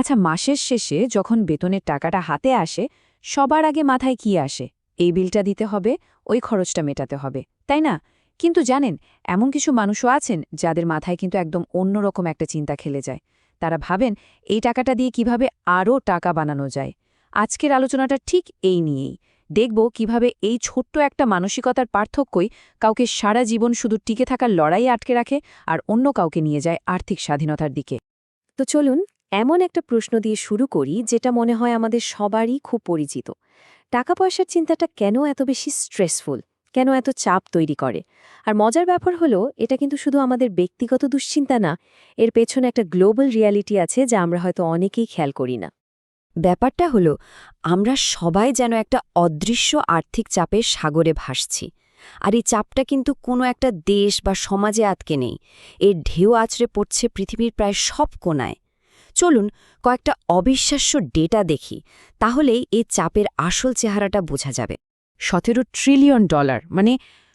আচ্ছা মাসের শেষে যখন বেতনের টাকাটা হাতে আসে, সবার আগে মাথায় কি আসে? এই বিলটা দিতে হবে, ওই খরচটা মেটাতে হবে, তাই না? কিন্তু জানেন, এমন কিছু মানুষও আছেন যাদের মাথায় কিন্তু একদম অন্যরকম একটা চিন্তা খেলে যায়। তারা ভাবেন, এই টাকাটা দিয়ে কীভাবে আরও টাকা বানানো যায়? আজকের আলোচনাটা ঠিক এই নিয়েই। দেখব কীভাবে এই ছোট্ট একটা মানসিকতার পার্থক্যই কাউকে সারা জীবন শুধু টিকে থাকার লড়াই আটকে রাখে আর অন্য কাউকে নিয়ে যায় আর্থিক স্বাধীনতার দিকে। তো চলুন এমন একটা প্রশ্ন দিয়ে শুরু করি যেটা মনে হয় আমাদের সবারই খুব পরিচিত। টাকা পয়সার চিন্তাটা কেন এত বেশি স্ট্রেসফুল কেন এত চাপ তৈরি করে? আর মজার ব্যাপার হলো, এটা কিন্তু শুধু আমাদের ব্যক্তিগত দুশ্চিন্তা না, এর পেছনে একটা গ্লোবাল রিয়ালিটি আছে যা আমরা হয়তো অনেকেই খেয়াল করি না। ব্যাপারটা হলো, আমরা সবাই যেন একটা অদৃশ্য আর্থিক চাপের সাগরে ভাসছি। আর এই চাপটা কিন্তু কোনো একটা দেশ বা সমাজে আটকে নেই। এর ঢেউ আছড়ে পড়ছে পৃথিবীর প্রায় সব কোনায় চলুন কয়েকটা অবিশ্বাস্য ডেটা দেখি তাহলেই এই চাপের আসল চেহারাটা বোঝা যাবে। সতেরো ট্রিলিয়ন ডলার মানে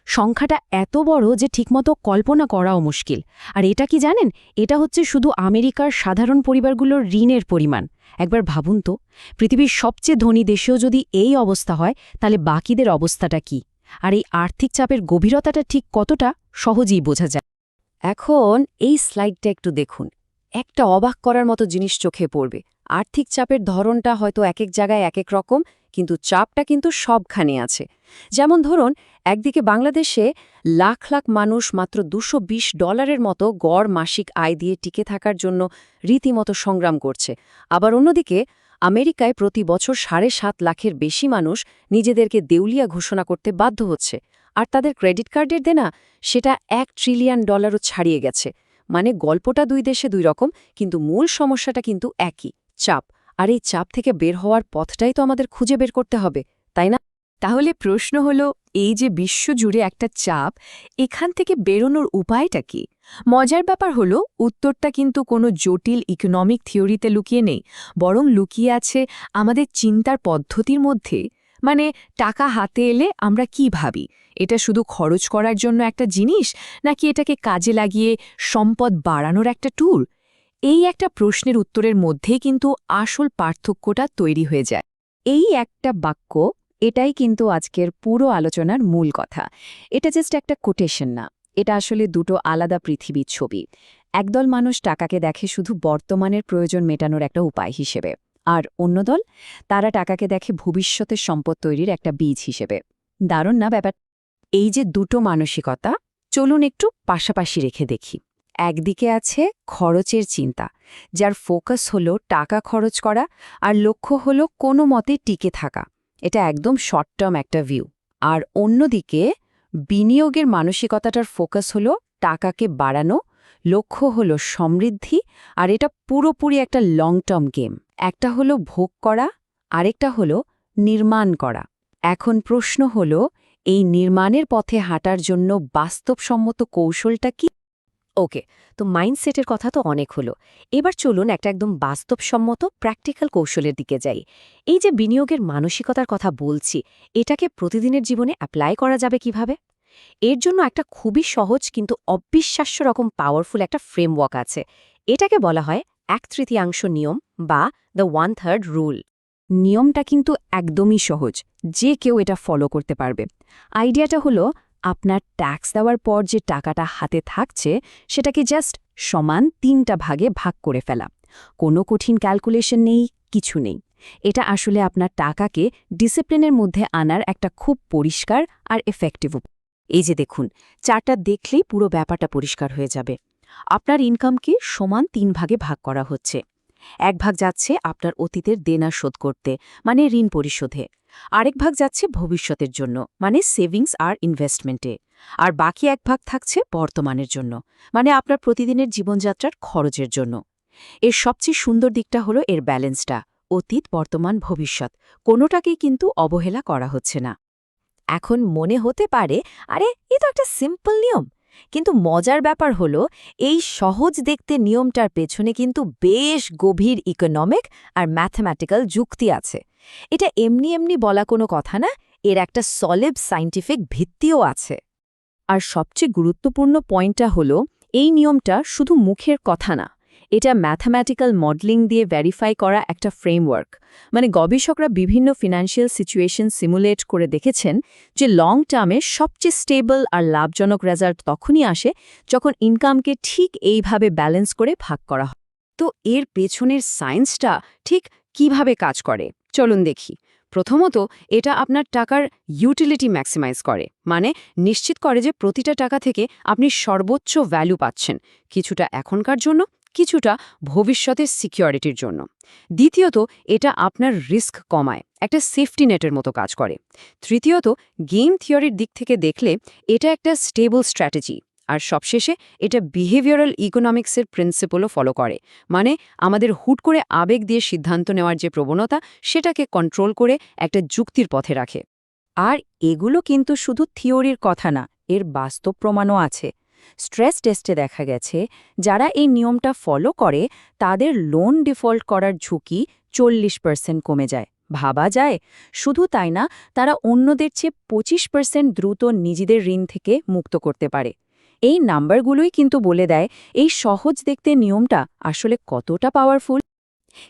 সংখ্যাটা এত বড় যে ঠিকমতো কল্পনা করাও মুশকিল। আর এটা কি জানেন? এটা হচ্ছে শুধু আমেরিকার সাধারণ পরিবারগুলোর ঋণের পরিমাণ। একবার ভাবুন তো, পৃথিবীর সবচেয়ে ধনী দেশেও যদি এই অবস্থা হয়, তাহলে বাকিদের অবস্থাটা কি? আর এই আর্থিক চাপের গভীরতাটা ঠিক কতটা? সহজেই বোঝা যায়। এখন এই স্লাইডটা একটু দেখুন। একটা অবাক করার মতো জিনিস চোখে পড়বে। আর্থিক চাপের ধরনটা হয়তো এক এক জায়গায় এক এক রকম, কিন্তু চাপটা কিন্তু সবখানে আছে। যেমন ধরুন, একদিকে বাংলাদেশে লাখ লাখ মানুষ মাত্র দুশো ডলারের মতো গড় মাসিক আয় দিয়ে টিকে থাকার জন্য রীতিমতো সংগ্রাম করছে। আবার অন্যদিকে, আমেরিকায় প্রতি বছর সাড়ে সাত লাখের বেশি মানুষ নিজেদেরকে দেউলিয়া ঘোষণা করতে বাধ্য হচ্ছে। আর তাদের ক্রেডিট কার্ডের দেনা সেটা এক ট্রিলিয়ন ডলারও ছাড়িয়ে গেছে। মানে গল্পটা দুই দেশে দুই রকম, কিন্তু মূল সমস্যাটা কিন্তু একই, চাপ। আর এই চাপ থেকে বের হওয়ার পথটাই তো আমাদের খুঁজে বের করতে হবে, তাই না? তাহলে প্রশ্ন হল, এই যে বিশ্বজুড়ে একটা চাপ, এখান থেকে বেরোনোর উপায়টা কি? মজার ব্যাপার হল, উত্তরটা কিন্তু কোনো জটিল ইকোনমিক থিওরিতে লুকিয়ে নেই, বরং লুকিয়ে আছে আমাদের চিন্তার পদ্ধতির মধ্যে। মানে টাকা হাতে এলে আমরা কি ভাবি? এটা শুধু খরচ করার জন্য একটা জিনিস, নাকি এটাকে কাজে লাগিয়ে সম্পদ বাড়ানোর একটা ট্যুর এই একটা প্রশ্নের উত্তরের মধ্যেই কিন্তু আসল পার্থক্যটা তৈরি হয়ে যায়। এই একটা বাক্য, এটাই কিন্তু আজকের পুরো আলোচনার মূল কথা। এটা জাস্ট একটা কোটেশন না। এটা আসলে দুটো আলাদা পৃথিবীর ছবি। একদল মানুষ টাকাকে দেখে শুধু বর্তমানের প্রয়োজন মেটানোর একটা উপায় হিসেবে। আর অন্য দল, তারা টাকাকে দেখে ভবিষ্যতের সম্পদ তৈরির একটা বীজ হিসেবে। দারুণ না ব্যাপার? এই যে দুটো মানসিকতা, চলুন একটু পাশাপাশি রেখে দেখি। একদিকে আছে খরচের চিন্তা, যার ফোকাস হলো টাকা খরচ করা আর লক্ষ্য হলো কোনো মতে টিকে থাকা। এটা একদম শর্ট টার্ম একটা ভিউ আর অন্যদিকে, বিনিয়োগের মানসিকতাটার ফোকাস হলো টাকাকে বাড়ানো, লক্ষ্য হলো সমৃদ্ধি আর এটা পুরোপুরি একটা লং টার্ম গেম একটা হলো ভোগ করা, আরেকটা হলো নির্মাণ করা। এখন প্রশ্ন হল, এই নির্মাণের পথে হাঁটার জন্য বাস্তবসম্মত কৌশলটা কি? ওকে, তো মাইন্ডসেটের কথা তো অনেক হলো। এবার চলুন একটা একদম বাস্তবসম্মত, প্র্যাকটিক্যাল কৌশলের দিকে যাই। এই যে বিনিয়োগের মানসিকতার কথা বলছি, এটাকে প্রতিদিনের জীবনে অ্যাপ্লাই করা যাবে কীভাবে? এর জন্য একটা খুবই সহজ কিন্তু অবিশ্বাস্য রকম পাওয়ারফুল একটা ফ্রেমওয়ার্ক আছে। এটাকে বলা হয় এক তৃতীয়াংশ নিয়ম বা দ্য ওয়ান থার্ড রুল নিয়মটা কিন্তু একদমই সহজ, যে কেউ এটা ফলো করতে পারবে। আইডিয়াটা হলো, আপনার ট্যাক্স দেওয়ার পর যে টাকাটা হাতে থাকছে, সেটাকে জাস্ট সমান তিনটা ভাগে ভাগ করে ফেলা। কোনো কঠিন ক্যালকুলেশন নেই, কিছু নেই। এটা আসলে আপনার টাকাকে ডিসিপ্লিনের মধ্যে আনার একটা খুব পরিষ্কার আর এফেক্টিভ এই যে দেখুন, চারটা দেখলেই পুরো ব্যাপারটা পরিষ্কার হয়ে যাবে। আপনার ইনকামকে সমান তিন ভাগে ভাগ করা হচ্ছে। এক ভাগ যাচ্ছে আপনার অতীতের দেনা শোধ করতে মানে ঋণ পরিশোধে। আরেক ভাগ যাচ্ছে ভবিষ্যতের জন্য মানে সেভিংস আর ইনভেস্টমেন্টে। আর বাকি এক ভাগ থাকছে বর্তমানের জন্য মানে আপনার প্রতিদিনের জীবনযাত্রার খরচের জন্য। এর সবচেয়ে সুন্দর দিকটা হলো এর ব্যালেন্সটা, অতীত, বর্তমান, ভবিষ্যৎ, কোনোটাকেই কিন্তু অবহেলা করা হচ্ছে না। এখন মনে হতে পারে, আরে, এ তো একটা সিম্পল নিয়ম কিন্তু মজার ব্যাপার হল, এই সহজ দেখতে নিয়মটার পেছনে কিন্তু বেশ গভীর ইকোনমিক আর ম্যাথমেটিক্যাল যুক্তি আছে। এটা এমনি এমনি বলা কোনো কথা না, এর একটা সলিড সাইন্টিফিক ভিত্তিও আছে। আর সবচেয়ে গুরুত্বপূর্ণ পয়েন্টটা হলো, এই নিয়মটা শুধু মুখের কথা না। এটা ম্যাথামেটিক্যাল মডেলিং দিয়ে ভেরিফাই করা একটা ফ্রেমওয়ার্ক মানে গবেষকরা বিভিন্ন ফিনান্সিয়াল সিচুয়েশন সিমুলেট করে দেখেছেন যে লং টার্মে সবচেয়ে স্টেবল আর লাভজনক রেজাল্ট তখনই আসে যখন ইনকামকে ঠিক এইভাবে ব্যালেন্স করে ভাগ করা হয়। তো এর পেছনের সায়েন্সটা ঠিক কীভাবে কাজ করে? চলুন দেখি। প্রথমত এটা আপনার টাকার ইউটিলিটি ম্যাক্সিমাইজ করে। মানে নিশ্চিত করে যে প্রতিটা টাকা থেকে আপনি সর্বোচ্চ ভ্যালু পাচ্ছেন। কিছুটা এখনকার জন্য কিছুটা ভবিষ্যতের সিকিউরিটির জন্য। দ্বিতীয়ত, এটা আপনার রিস্ক কমায়, একটা সেফটি নেটের মতো কাজ করে। তৃতীয়ত গেম থিওরির দিক থেকে দেখলে এটা একটা স্টেবল স্ট্র্যাটেজি আর সবশেষে এটা বিহেভিয়ারাল ইকোনমিক্সের প্রিন্সিপলও ফলো করে। মানে আমাদের হুট করে আবেগ দিয়ে সিদ্ধান্ত নেওয়ার যে প্রবণতা, সেটাকে কন্ট্রোল করে একটা যুক্তির পথে রাখে। আর এগুলো কিন্তু শুধু থিওরির কথা না, এর বাস্তব প্রমাণও আছে। স্ট্রেস টেস্টে দেখা গেছে, যারা এই নিয়মটা ফলো করে, তাদের লোন ডিফল্ট করার ঝুঁকি চল্লিশ পার্সেন্ট কমে যায়। ভাবা যায়? শুধু তাই না, তারা অন্যদের চেয়ে পঁচিশ পার্সেন্ট দ্রুত নিজেদের ঋণ থেকে মুক্ত করতে পারে। এই নাম্বারগুলোই কিন্তু বলে দেয়, এই সহজ দেখতে নিয়মটা আসলে কতটা পাওয়ারফুল।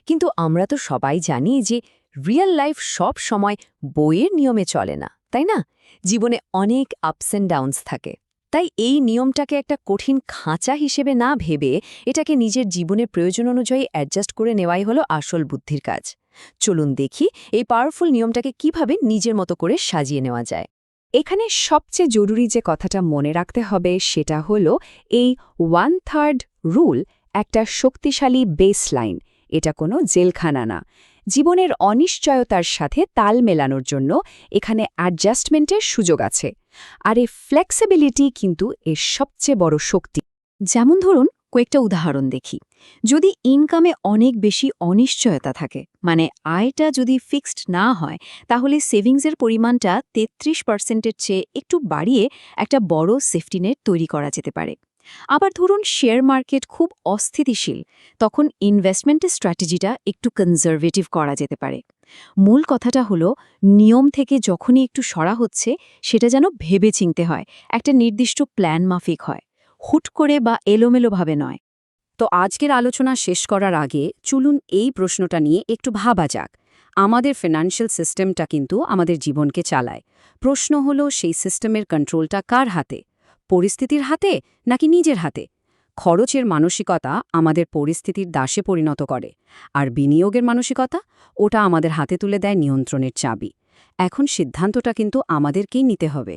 কিন্তু আমরা তো সবাই জানি যে রিয়েল লাইফ সব সময় বইয়ের নিয়মে চলে না, তাই না? জীবনে অনেক আপস অ্যান্ড ডাউনস থাকে। তাই এই নিয়মটাকে একটা কঠিন খাঁচা হিসেবে না ভেবে এটাকে নিজের জীবনের প্রয়োজন অনুযায়ী অ্যাডজাস্ট করে নেওয়াই হলো আসল বুদ্ধির কাজ। চলুন দেখি এই পাওয়ারফুল নিয়মটাকে কীভাবে নিজের মতো করে সাজিয়ে নেওয়া যায়। এখানে সবচেয়ে জরুরি যে কথাটা মনে রাখতে হবে সেটা হলো এই ওয়ান থার্ড রুল একটা শক্তিশালী বেসলাইন এটা কোনো জেলখানা না। জীবনের অনিশ্চয়তার সাথে তাল মেলানোর জন্য এখানে অ্যাডজাস্টমেন্টের সুযোগ আছে। আর এ ফ্লেক্সিবিলিটি কিন্তু এর সবচেয়ে বড় শক্তি। যেমন ধরুন কয়েকটা উদাহরণ দেখি। যদি ইনকামে অনেক বেশি অনিশ্চয়তা থাকে মানে আয়টা যদি ফিক্সড না হয়, তাহলে সেভিংসের পরিমাণটা তেত্রিশ পার্সেন্টের চেয়ে একটু বাড়িয়ে একটা বড় সেফটি নেট তৈরি করা যেতে পারে। আবার ধরুন শেয়ার মার্কেট খুব অস্থিতিশীল, তখন ইনভেস্টমেন্টের স্ট্র্যাটেজিটা একটু কনজারভেটিভ করা যেতে পারে। মূল কথাটা হলো, নিয়ম থেকে যখনই একটু সরা হচ্ছে, সেটা যেন ভেবে চিনতে হয়, একটা নির্দিষ্ট প্ল্যান মাফিক হয়। হুট করে বা এলোমেলোভাবে নয়। তো আজকের আলোচনা শেষ করার আগে চলুন এই প্রশ্নটা নিয়ে একটু ভাবা যাক। আমাদের ফিনান্সিয়াল সিস্টেমটা কিন্তু আমাদের জীবনকে চালায়। প্রশ্ন হলো, সেই সিস্টেমের কন্ট্রোলটা কার হাতে? পরিস্থিতির হাতে নাকি নিজের হাতে? খরচের মানসিকতা আমাদের পরিস্থিতির দাসে পরিণত করে, আর বিনিয়োগের মানসিকতা ওটা আমাদের হাতে তুলে দেয় নিয়ন্ত্রণের চাবি। এখন সিদ্ধান্তটা কিন্তু আমাদেরকেই নিতে হবে।